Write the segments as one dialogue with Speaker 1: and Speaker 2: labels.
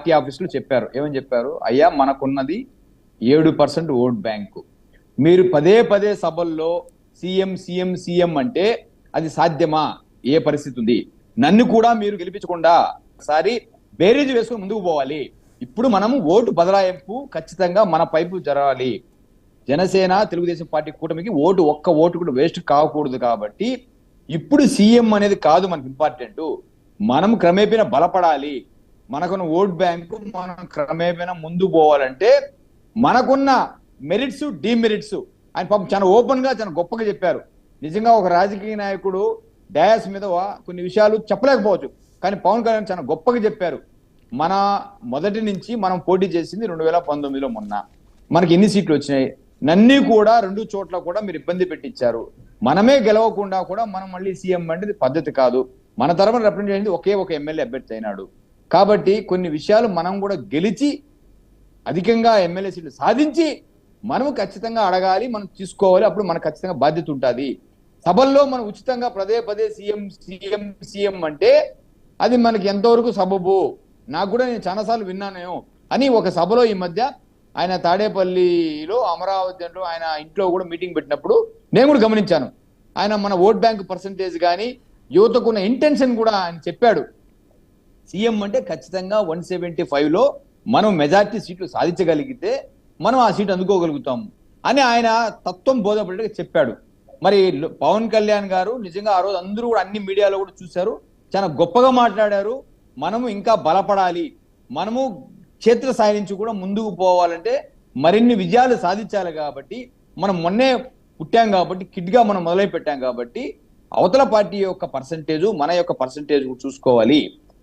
Speaker 1: Party ఆఫీసులు చెప్పారు. ఏమని చెప్పారు? అయ్యా మనకున్నది ఏడు పర్సెంట్ ఓట్ బ్యాంకు. మీరు పదే పదే సభల్లో సీఎం సీఎం సీఎం అంటే అది సాధ్యమా? ఏ పరిస్థితి ఉంది? నన్ను కూడా మీరు గెలిపించకుండా ఒకసారి బేరీజు వేసుకుని ముందుకు పోవాలి. ఇప్పుడు మనం ఓటు బదలాయింపు ఖచ్చితంగా మన పైపు జరగాలి. జనసేన తెలుగుదేశం పార్టీ కూటమికి ఓటు ఒక్క ఓటు కూడా వేస్ట్ కాకూడదు కాబట్టి ఇప్పుడు సీఎం అనేది కాదు మనకి ఇంపార్టెంట్. మనం క్రమేపీన బలపడాలి. మనకున్న ఓట్ బ్యాంకు మనం క్రమేపీన ముందు పోవాలంటే మనకున్న మెరిట్స్ డిమెరిట్స్ ఆయన పాపం చాలా ఓపెన్గా చాలా గొప్పగా చెప్పారు. నిజంగా ఒక రాజకీయ నాయకుడు డయాస్ మీద కొన్ని విషయాలు చెప్పలేకపోవచ్చు. కానీ పవన్ కళ్యాణ్ చాలా గొప్పగా చెప్పారు. మన మొదటి నుంచి మనం పోటీ చేసింది రెండు వేల పంతొమ్మిదిలో మొన్న. మనకి ఎన్ని సీట్లు వచ్చినాయి? నన్నీ కూడా రెండు చోట్ల కూడా మీరు ఇబ్బంది పెట్టించారు. మనమే గెలవకుండా కూడా మనం మళ్ళీ సీఎం అంటే పద్ధతి కాదు. మన తరఫున రిప్రజెంట్ చేసింది ఒకే ఒక ఎమ్మెల్యే అభ్యర్థి అయినాడు. కాబట్టి కొన్ని విషయాలు మనం కూడా గెలిచి అధికంగా ఎమ్మెల్యే సీట్లు సాధించి మనం ఖచ్చితంగా అడగాలి మనం తీసుకోవాలి అప్పుడు మనకు ఖచ్చితంగా బాధ్యత ఉంటుంది. సభల్లో మనం ఉచితంగా పదే పదే సీఎం సీఎం సీఎం అంటే అది మనకి ఎంతవరకు సబబు? నాకు కూడా నేను చాలాసార్లు విన్నాను అని ఒక సభలో ఈ మధ్య ఆయన తాడేపల్లిలో అమరావతి అంటూ ఆయన ఇంట్లో కూడా మీటింగ్ పెట్టినప్పుడు నేను కూడా గమనించాను. ఆయన మన ఓట్ బ్యాంక్ పర్సంటేజ్ కానీ యువతకున్న ఇంటెన్షన్ కూడా ఆయన చెప్పాడు. సీఎం అంటే ఖచ్చితంగా వన్ సెవెంటీ లో మనం మెజార్టీ సీట్లు సాధించగలిగితే మనం ఆ సీట్ అందుకోగలుగుతాం అని ఆయన తత్వం బోధపడేట్టుగా చెప్పాడు. మరి పవన్ కళ్యాణ్ గారు నిజంగా ఆ రోజు అందరూ కూడా అన్ని మీడియాలో కూడా చూశారు. చాలా గొప్పగా మాట్లాడారు. మనము ఇంకా బలపడాలి. మనము క్షేత్రస్థాయి నుంచి కూడా ముందుకు పోవాలంటే మరిన్ని విజయాలు సాధించాలి కాబట్టి మనం మొన్నే పుట్టాం కాబట్టి కిడ్గా మనం మొదలై పెట్టాం కాబట్టి అవతల పార్టీ యొక్క పర్సంటేజ్ మన యొక్క పర్సంటేజ్ చూసుకోవాలి.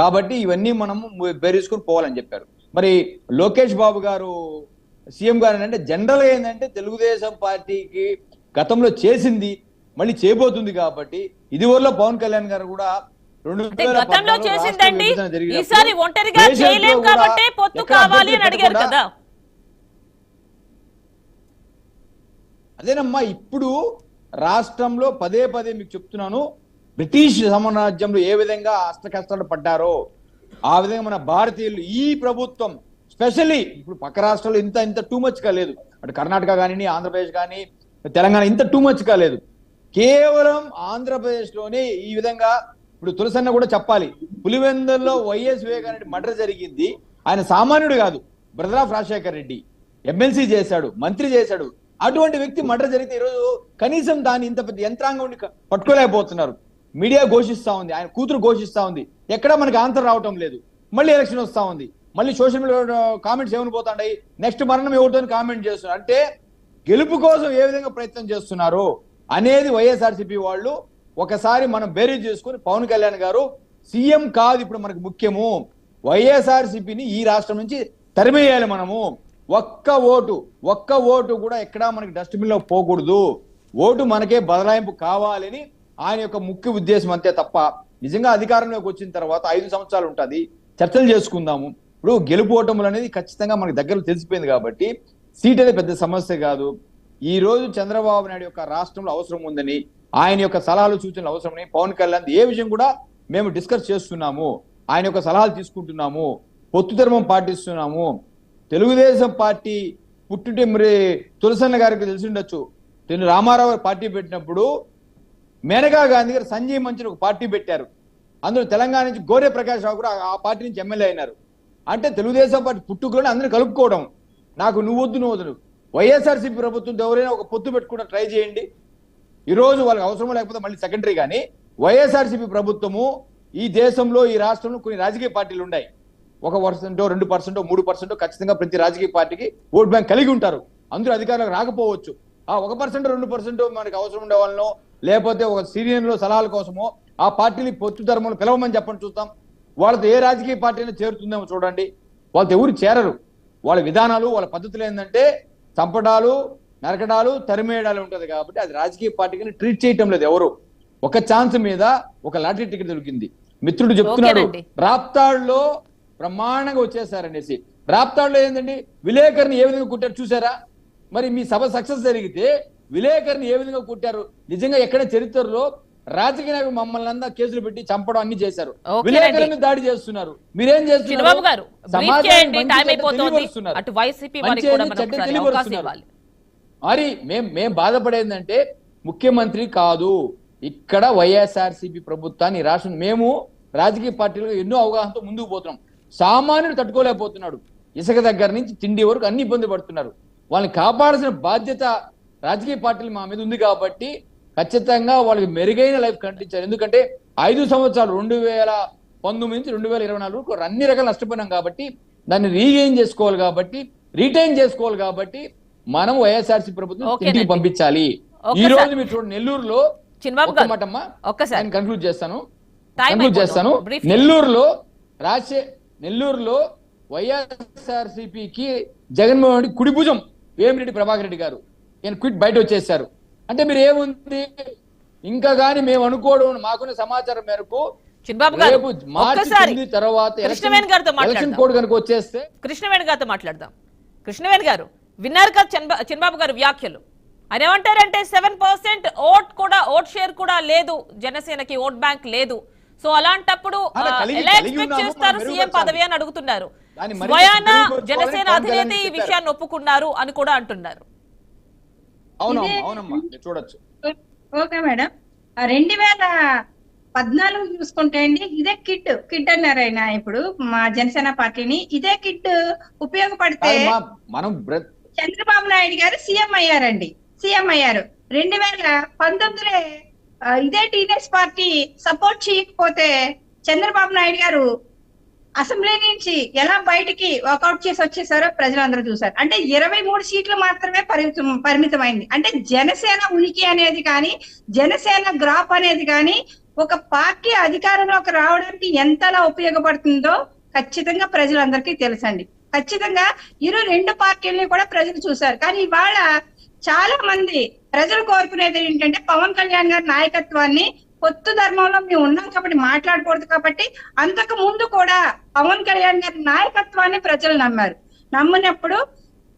Speaker 1: కాబట్టి ఇవన్నీ మనము బేరేసుకుని పోవాలని చెప్పారు. మరి లోకేష్ బాబు గారు సీఎం గారు అంటే జనరల్ ఏంటంటే తెలుగుదేశం పార్టీకి గతంలో చేసింది మళ్ళీ చేయబోతుంది కాబట్టి ఇదివరలో పవన్ కళ్యాణ్ గారు కూడా
Speaker 2: గతంలో చేసిందండి. ఈసారి ఒంటరిగా చేయలేం కాబట్టి పొత్తు కావాలి అని అడిగారు కదా.
Speaker 1: అదేనమ్మా ఇప్పుడు రాష్ట్రంలో పదే పదే మీకు చెప్తున్నాను బ్రిటిష్ సామ్రాజ్యంలో ఏ విధంగా అష్ట కష్టాలు పడ్డారో ఆ విధంగా మన భారతీయులు ఈ ప్రభుత్వం స్పెషల్లీ ఇప్పుడు పక్క రాష్ట్రాల్లో ఇంత ఇంత టూ మచ్ కాలేదు అటు కర్ణాటక కానీ ఆంధ్రప్రదేశ్ కానీ తెలంగాణ ఇంత టూ మచ్ కాలేదు కేవలం ఆంధ్రప్రదేశ్లోనే ఈ విధంగా ఇప్పుడు తులసన్న కూడా చెప్పాలి. పులివెందుల్లో వైఎస్ వివేకానంద మర్డర్ జరిగింది. ఆయన సామాన్యుడు కాదు. Brother of Rajasekhar Reddy MLC చేశాడు మంత్రి చేశాడు. అటువంటి వ్యక్తి మర్డర్ జరిగితే ఈరోజు కనీసం దాన్ని ఇంత పెద్ద యంత్రాంగం ఉండి పట్టుకోలేకపోతున్నారు. మీడియా ఘోషిస్తా ఉంది. ఆయన కూతురు ఘోషిస్తా ఉంది. ఎక్కడ మనకి ఆన్సర్ రావటం లేదు. మళ్ళీ ఎలక్షన్ వస్తా ఉంది. మళ్ళీ సోషల్ మీడియా కామెంట్స్ ఏమని పోతాయి నెక్స్ట్ మరణం ఎవరితో కామెంట్ చేస్తున్నారు? అంటే గెలుపు కోసం ఏ విధంగా ప్రయత్నం చేస్తున్నారు అనేది వైఎస్ఆర్సీపీ వాళ్ళు ఒకసారి మనం బేరీజ్ చేసుకుని పవన్ కళ్యాణ్ గారు సీఎం కాదు ఇప్పుడు మనకు ముఖ్యము. వైఎస్ఆర్సీపీని ఈ రాష్ట్రం నుంచి తరిమేయాలి మనము. ఒక్క ఓటు ఒక్క ఓటు కూడా ఎక్కడా మనకి డస్ట్బిన్లో పోకూడదు. ఓటు మనకే బదలాయింపు కావాలని ఆయన యొక్క ముఖ్య ఉద్దేశం అంతే తప్ప నిజంగా అధికారంలోకి వచ్చిన తర్వాత ఐదు సంవత్సరాలు ఉంటుంది. చర్చలు చేసుకుందాము. ఇప్పుడు గెలుపు ఓటములు అనేది ఖచ్చితంగా మనకి దగ్గర తెలిసిపోయింది కాబట్టి సీట్ అనేది పెద్ద సమస్య కాదు. ఈ రోజు చంద్రబాబు నాయుడు యొక్క రాష్ట్రంలో అవసరం ఉందని ఆయన యొక్క సలహాలు సూచనలు అవసరమని పవన్ కళ్యాణ్ ఏ విషయం కూడా మేము డిస్కస్ చేస్తున్నాము. ఆయన యొక్క సలహాలు తీసుకుంటున్నాము. పొత్తు ధర్మం పాటిస్తున్నాము. తెలుగుదేశం పార్టీ పుట్టుంటే మరి తులసన్న గారికి తెలిసి ఉండొచ్చు. రామారావు పార్టీ పెట్టినప్పుడు మేనకా గాంధీ గారు సంజయ్ మంచి ఒక పార్టీ పెట్టారు. అందులో తెలంగాణ నుంచి గోరే ప్రకాష్ రావు కూడా ఆ పార్టీ నుంచి ఎమ్మెల్యే అయినారు. అంటే తెలుగుదేశం పార్టీ పుట్టుకలోనే అందరిని కలుపుకోవడం. నాకు నువ్వు వద్దు నువ్వు వద్దు వైఎస్ఆర్సీపీ ప్రభుత్వంతో ఎవరైనా ఒక పొత్తు పెట్టుకుంటే ట్రై చేయండి. ఈరోజు వాళ్ళకి అవసరం లేకపోతే మళ్ళీ సెకండరీ కానీ వైఎస్ఆర్సీపీ ప్రభుత్వము ఈ దేశంలో ఈ రాష్ట్రంలో కొన్ని రాజకీయ పార్టీలు ఉన్నాయి. ఒక పర్సెంటో రెండు పర్సెంటో మూడు పర్సెంటో ఖచ్చితంగా ప్రతి రాజకీయ పార్టీకి ఓట్ బ్యాంక్ కలిగి ఉంటారు. అందరూ అధికారులకు రాకపోవచ్చు. ఆ ఒక పర్సెంట్ రెండు పర్సెంట్ మనకి అవసరం ఉండే వాళ్ళనో లేకపోతే ఒక సీనియర్లో సలహాల కోసమో ఆ పార్టీని పొత్తు ధర్మంలో పిలవమని చెప్పండి చూద్దాం వాళ్ళతో ఏ రాజకీయ పార్టీ అయినా చేరుతుందేమో చూడండి. వాళ్ళతో ఎవరు చేరరు. వాళ్ళ విధానాలు వాళ్ళ పద్ధతులు ఏంటంటే చంపడాలు నరకడాలు తరిమేయడాలు ఉంటది కాబట్టి అది రాజకీయ పార్టీకి ట్రీట్ చేయటం లేదు ఎవరు. ఒక ఛాన్స్ మీద ఒక లాటరీ టికెట్ దొరికింది. మిత్రుడు చెప్తున్నాడు. రాప్తాడులో బ్రహ్మాండంగా వచ్చేసారనేసి. రాప్తాడులో ఏంటండి? విలేకరిని ఏ విధంగా కుట్టారు చూసారా? మరి మీ సభ సక్సెస్ జరిగితే విలేకరిని ఏ విధంగా కుట్టారు? నిజంగా ఎక్కడ చరిత్రలో రాజకీయ నాయకులు మమ్మల్ని అంతా కేసులు పెట్టి చంపడం అన్ని చేశారు.
Speaker 2: ఓకేనండి.
Speaker 1: విలేకరుల మీద దాడి చేస్తున్నారు. మీరేం చేస్తున్నారు? మరి మేం మేం బాధపడేది అంటే ముఖ్యమంత్రి కాదు ఇక్కడ వైఎస్ఆర్సీపీ ప్రభుత్వాన్ని ఈ రాష్ట్రం మేము రాజకీయ పార్టీలు ఎన్నో అవగాహనతో ముందుకు పోతున్నాం. సామాన్యుడు తట్టుకోలేకపోతున్నాడు. ఇసుక దగ్గర నుంచి తిండి వరకు అన్ని ఇబ్బంది పడుతున్నారు. వాళ్ళని కాపాడాల్సిన బాధ్యత రాజకీయ పార్టీలు మా మీద ఉంది కాబట్టి ఖచ్చితంగా వాళ్ళకి మెరుగైన లైఫ్ కనిపించారు ఎందుకంటే ఐదు సంవత్సరాలు రెండు వేల పంతొమ్మిది నుంచి రెండు వేల ఇరవై నాలుగు వరకు అన్ని రకాలు నష్టపోయినాం కాబట్టి దాన్ని రీగెయిన్ చేసుకోవాలి కాబట్టి రీటైన్ చేసుకోవాలి కాబట్టి మనం వైఎస్ఆర్సీ ప్రభుత్వం. ఇంటికి పంపించాలి. ఈ రోజు మీరు చూడండి నెల్లూరులో
Speaker 2: ఒక్కసారి.
Speaker 1: కన్క్లూడ్ చేస్తాను. కన్క్లూడ్. చేస్తాను. నెల్లూరులో రాజశే నెల్లూరులో వైఎస్ఆర్సీపీకి జగన్మోహన్ రెడ్డి కుడి భుజం. వేమిరెడ్డి ప్రభాకర్ రెడ్డి గారు. ఈయన క్విట్ బయట వచ్చేసారు అంటే మీరు ఏముంది ఇంకా గాని మేము అనుకోవడం మాకున్న సమాచారం మేరకు
Speaker 2: చిన్నబాబు గారు
Speaker 1: రేపు మార్చి తర్వాత
Speaker 2: కృష్ణవేణి గారితో
Speaker 1: ఎలక్షన్ కోడ్ కనుక వచ్చేస్తే
Speaker 2: కృష్ణవేణి గారితో మాట్లాడదాం. కృష్ణవేణి గారు విన్నారు కదా చంద్రబాబు గారు వ్యాఖ్యలు. ఆయన ఏమంటారంటే సెవెన్ పర్సెంట్ ఓట్ కూడా ఓట్ షేర్ కూడా లేదు. జనసేనకి ఓట్ బ్యాంక్ లేదు. సో అలాంటప్పుడు ఎలా ఎక్స్పెక్ట్ చేస్తారు సీఎం. పదవి అని అడుగుతున్నారు. స్వయాన జనసేన అధినేత ఈ. విషయాన్ని ఒప్పుకున్నారు అని కూడా అంటున్నారు.
Speaker 1: చూడొచ్చు.
Speaker 3: Okay madam. రెండు వేల పద్నాలుగు చూసుకుంటే అండి ఇదే కిట్ కిట్ అన్నారు ఆయన ఇప్పుడు మా జనసేన పార్టీని. ఇదే కిట్ ఉపయోగపడితే
Speaker 1: మనం
Speaker 3: చంద్రబాబు నాయుడు గారు సీఎం అయ్యారండి. సీఎం అయ్యారు. రెండు వేల పంతొమ్మిదిలో ఇదే టీనేజ్ పార్టీ సపోర్ట్ చేయకపోతే చంద్రబాబు నాయుడు గారు అసెంబ్లీ నుంచి ఎలా బయటికి వర్కౌట్ చేసి వచ్చేసారో ప్రజలందరూ చూసారు అంటే ఇరవై మూడు సీట్లు మాత్రమే పరిమితం పరిమితమైంది. అంటే జనసేన ఉనికి అనేది కానీ జనసేన గ్రాఫ్ అనేది కానీ ఒక పార్టీ అధికారంలోకి రావడానికి ఎంతలా ఉపయోగపడుతుందో ఖచ్చితంగా ప్రజలందరికీ తెలుసండి. ఖచ్చితంగా ఇరు రెండు పార్టీల్ని కూడా ప్రజలు చూశారు. కానీ ఇవాళ చాలా మంది ప్రజలు కోరుకునేది ఏంటంటే పవన్ కళ్యాణ్ గారి నాయకత్వాన్ని పొత్తు ధర్మంలో మేము ఉన్నాం కాబట్టి మాట్లాడకూడదు కాబట్టి అంతకు ముందు కూడా పవన్ కళ్యాణ్ గారి నాయకత్వాన్ని ప్రజలు నమ్మారు. నమ్మినప్పుడు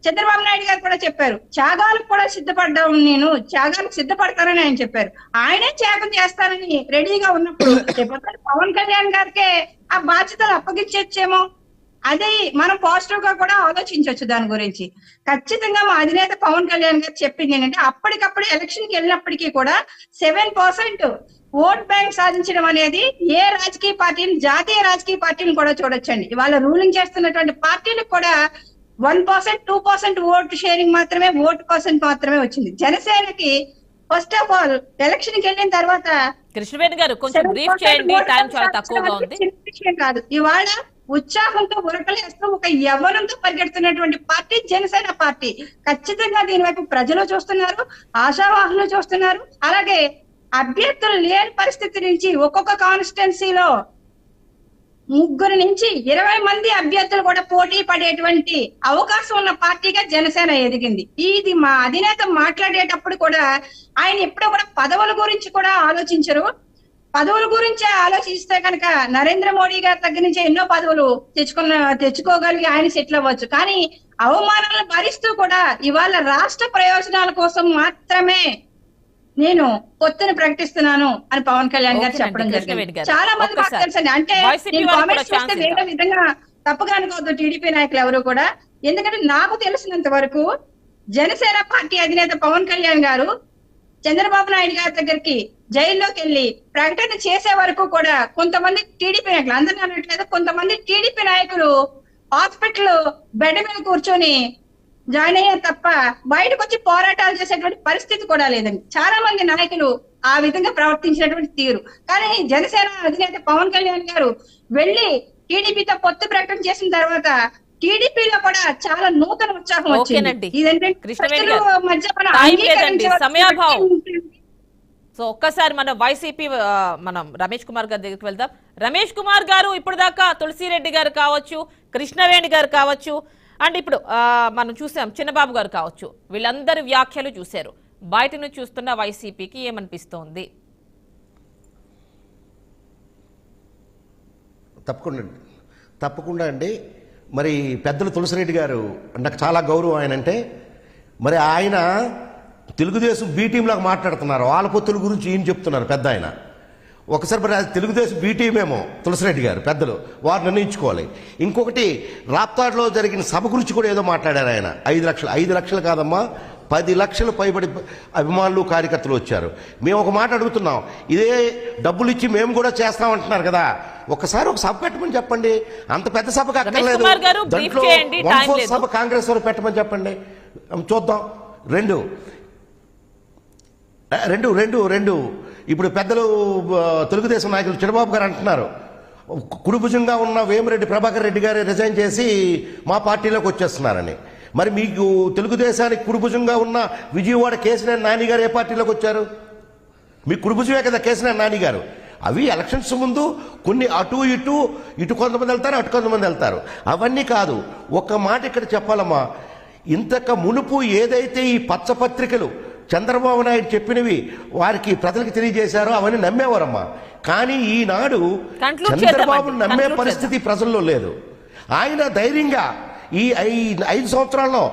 Speaker 3: చంద్రబాబు నాయుడు గారు కూడా చెప్పారు త్యాగాలకు కూడా సిద్ధపడ్డాను నేను త్యాగాలకు సిద్ధపడతానని ఆయన చెప్పారు. ఆయనే త్యాగం చేస్తానని రెడీగా ఉన్నప్పుడు రేపొద్దున పవన్ కళ్యాణ్ గారికే ఆ బాధ్యతలు అప్పగించొచ్చేమో అది మనం పాజిటివ్గా కూడా ఆలోచించవచ్చు దాని గురించి. ఖచ్చితంగా మా అధినేత పవన్ కళ్యాణ్ గారు చెప్పింది ఏంటంటే అప్పటికప్పుడు ఎలక్షన్కి వెళ్ళినప్పటికీ కూడా సెవెన్ పర్సెంట్ ఓట్ బ్యాంక్ సాధించడం అనేది ఏ రాజకీయ పార్టీని జాతీయ రాజకీయ పార్టీని కూడా చూడొచ్చండి. ఇవాళ రూలింగ్ చేస్తున్నటువంటి పార్టీలకు కూడా one percent two percent vote sharing మాత్రమే ఓటు పర్సెంట్ మాత్రమే వచ్చింది. జనసేనకి ఫస్ట్ ఆఫ్ ఆల్ ఎలక్షన్కి వెళ్ళిన తర్వాత
Speaker 2: కృష్ణవేణి గారు కొంచెం
Speaker 3: 7%
Speaker 2: బ్రీఫ్ చేయండి.
Speaker 3: ఓటు
Speaker 2: టైం చాలా
Speaker 3: శాతం
Speaker 2: తక్కువగా
Speaker 3: అనేది
Speaker 2: ఉంది.
Speaker 3: చిన్న విషయం కాదు. ఇవాళ ఉత్సాహంతో ఉరకలేస్తూ ఒక యవ్వనంతో పరిగెడుతున్నటువంటి పార్టీ జనసేన పార్టీ. ఖచ్చితంగా దీని వైపు ప్రజలు చూస్తున్నారు ఆశావాహులు చూస్తున్నారు. అలాగే అభ్యర్థులు లేని పరిస్థితి నుంచి ఒక్కొక్క కాన్స్టిట్యున్సీలో ముగ్గురు నుంచి ఇరవై మంది అభ్యర్థులు కూడా పోటీ పడేటువంటి అవకాశం ఉన్న పార్టీగా జనసేన ఎదిగింది. ఇది మా అధినేత మాట్లాడేటప్పుడు కూడా ఆయన ఎప్పుడూ కూడా పదవుల గురించి కూడా ఆలోచించరు. పదవుల గురించి ఆలోచిస్తే కనుక నరేంద్ర మోడీ గారి దగ్గర నుంచి ఎన్నో పదవులు తెచ్చుకున్న తెచ్చుకోగలిగి ఆయన సెటిల్ అవ్వచ్చు. కానీ అవమానాలను భరిస్తూ కూడా ఇవాళ రాష్ట్ర ప్రయోజనాల కోసం మాత్రమే నేను పొత్తుని ప్రకటిస్తున్నాను అని పవన్ కళ్యాణ్ గారు చెప్పడం జరిగింది. చాలా మంది మాకు. తెలుసండి అంటే నేను కామెంట్స్ చూస్తే వేరే విధంగా తప్పుగా అనుకోవద్దు టీడీపీ నాయకులు ఎవరు కూడా ఎందుకంటే నాకు తెలిసినంత వరకు జనసేన పార్టీ అధినేత పవన్ కళ్యాణ్ గారు చంద్రబాబు నాయుడు గారి దగ్గరికి జైల్లోకి వెళ్ళి ప్రకటన చేసే వరకు కూడా కొంతమంది టీడీపీ నాయకులు అందరినీ అనట్లేదు కొంతమంది టీడీపీ నాయకులు హాస్పిటల్ బెడ్ మీద కూర్చొని జాయిన్ అయ్యారు తప్ప బయటకు వచ్చి పోరాటాలు చేసేటువంటి పరిస్థితి కూడా లేదండి. చాలా మంది నాయకులు ఆ విధంగా ప్రవర్తించినటువంటి తీరు. కానీ జనసేన అధినేత పవన్ కళ్యాణ్ గారు వెళ్ళి టీడీపీతో పొత్తు ప్రకటన చేసిన తర్వాత టీడీపీలో కూడా చాలా నూతన ఉత్సాహం. వచ్చింది. ఇదంటే.
Speaker 2: సో ఒక్కసారి మన వైసీపీ మనం రమేష్ కుమార్ గారి దగ్గరికి వెళ్దాం. రమేష్ కుమార్ గారు ఇప్పుడు దాకా తులసిరెడ్డి గారు కావచ్చు కృష్ణవేణి గారు కావచ్చు అండ్ ఇప్పుడు మనం చూసాం చిన్నబాబు గారు కావచ్చు వీళ్ళందరి వ్యాఖ్యలు చూశారు. బయట నుంచి చూస్తున్న వైసీపీకి ఏమనిపిస్తోంది?
Speaker 4: తప్పకుండా అండి. తప్పకుండా అండి. మరి పెద్దలు తులసిరెడ్డి గారు నాకు చాలా గౌరవం ఆయన అంటే మరి ఆయన తెలుగుదేశం బీ టీంలాగా మాట్లాడుతున్నారు. వాళ్ళ పొత్తుల గురించి ఏం చెప్తున్నారు పెద్ద ఆయన? ఒకసారి మరి తెలుగుదేశం బీటీమేమో తులసిరెడ్డి గారు పెద్దలు వారు నిర్ణయించుకోవాలి. ఇంకొకటి రాప్తాడ్లో జరిగిన సభ గురించి కూడా ఏదో మాట్లాడారు ఆయన. ఐదు లక్షలు ఐదు లక్షలు కాదమ్మా పది లక్షలు పైబడి అభిమానులు కార్యకర్తలు వచ్చారు. మేము ఒక మాట అడుగుతున్నాం ఇదే డబ్బులు ఇచ్చి మేము కూడా చేస్తామంటున్నారు కదా. ఒకసారి ఒక సభ పెట్టమని చెప్పండి. అంత పెద్ద సభకు అక్కర్లేదు దాంట్లో. సభ కాంగ్రెస్ వారు పెట్టమని చెప్పండి. చూద్దాం. రెండు. రెండు రెండు రెండు. ఇప్పుడు పెద్దలు తెలుగుదేశం నాయకులు చిరబాబు గారు అంటున్నారు. కుడిభుజంగా ఉన్న వేమిరెడ్డి ప్రభాకర్ రెడ్డి గారు రిజైన్ చేసి మా పార్టీలోకి వచ్చేస్తున్నారని. మరి మీకు తెలుగుదేశానికి కుడిభుజంగా ఉన్న విజయవాడ కేసీఆర్ నాని గారు ఏ పార్టీలోకి వచ్చారు? మీ కుడిభుజమే కదా కేసీఆర్ నాని గారు. అవి ఎలక్షన్స్ ముందు కొన్ని అటు ఇటు ఇటు కొంతమంది వెళ్తారు అటు కొంతమంది వెళ్తారు. అవన్నీ కాదు ఒక మాట ఇక్కడ చెప్పాలమ్మా. ఇంతక మునుపు ఏదైతే ఈ పచ్చపత్రికలు చంద్రబాబు నాయుడు చెప్పినవి వారికి ప్రజలకు తెలియజేశారో అవన్నీ నమ్మేవారమ్మా కానీ ఈనాడు
Speaker 2: Conclude
Speaker 4: చంద్రబాబు
Speaker 2: చేద్దామండి.
Speaker 4: నమ్మే పరిస్థితి ప్రజల్లో లేదు ఆయన ధైర్యంగా ఈ ఐదు సంవత్సరాల్లో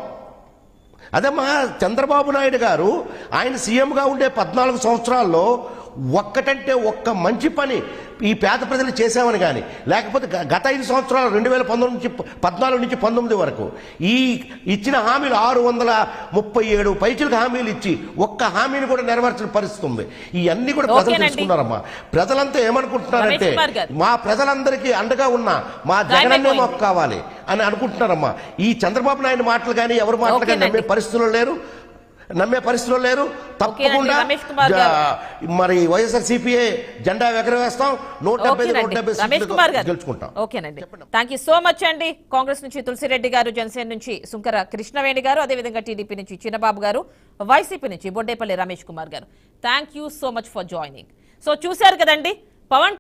Speaker 4: అదమ్మా చంద్రబాబు నాయుడు గారు ఆయన సీఎంగా ఉండే పద్నాలుగు సంవత్సరాల్లో ఒక్కటంటే ఒక్క మంచి పని ఈ పేద ప్రజలు చేశామని కానీ లేకపోతే గత ఐదు సంవత్సరాలు రెండు వేల పంతొమ్మిది నుంచి పద్నాలుగు నుంచి పంతొమ్మిది వరకు ఈ ఇచ్చిన హామీలు ఆరు వందల ముప్పై ఏడు పైచులకు హామీలు ఇచ్చి ఒక్క హామీని కూడా నెరవేర్చిన పరిస్థితి ఉంది ఇవన్నీ కూడా ప్రజలు. తెలుసుకున్నారమ్మా ప్రజలంతా ఏమనుకుంటున్నారంటే. మా ప్రజలందరికీ అండగా ఉన్న మా జగనన్నే. మాకు కావాలి అని అనుకుంటున్నారమ్మా ఈ చంద్రబాబు నాయుడు మాటలు కానీ ఎవరి మాటలు కానీ. నమ్మే పరిస్థితుల్లో లేరు నమ్మే పరిస్థితుల్లో లేరు. తప్పకుండా మరి వైఎస్ఆర్ సిపిఐ జెండా ఎగరవేస్తాం. నూట డెబ్బై నూట డెబ్బై గెలుచుకుంటాం.
Speaker 2: ఓకేనండి. థ్యాంక్ యూ సో మచ్ అండి. కాంగ్రెస్ నుంచి తులసిరెడ్డి గారు జనసేన నుంచి సుంకర కృష్ణవేణి గారు అదేవిధంగా టీడీపీ నుంచి చిన్నబాబు గారు వైసీపీ నుంచి Boddepalli Ramesh Kumar garu. Thank you so much for joining so చూశారు కదండి పవన్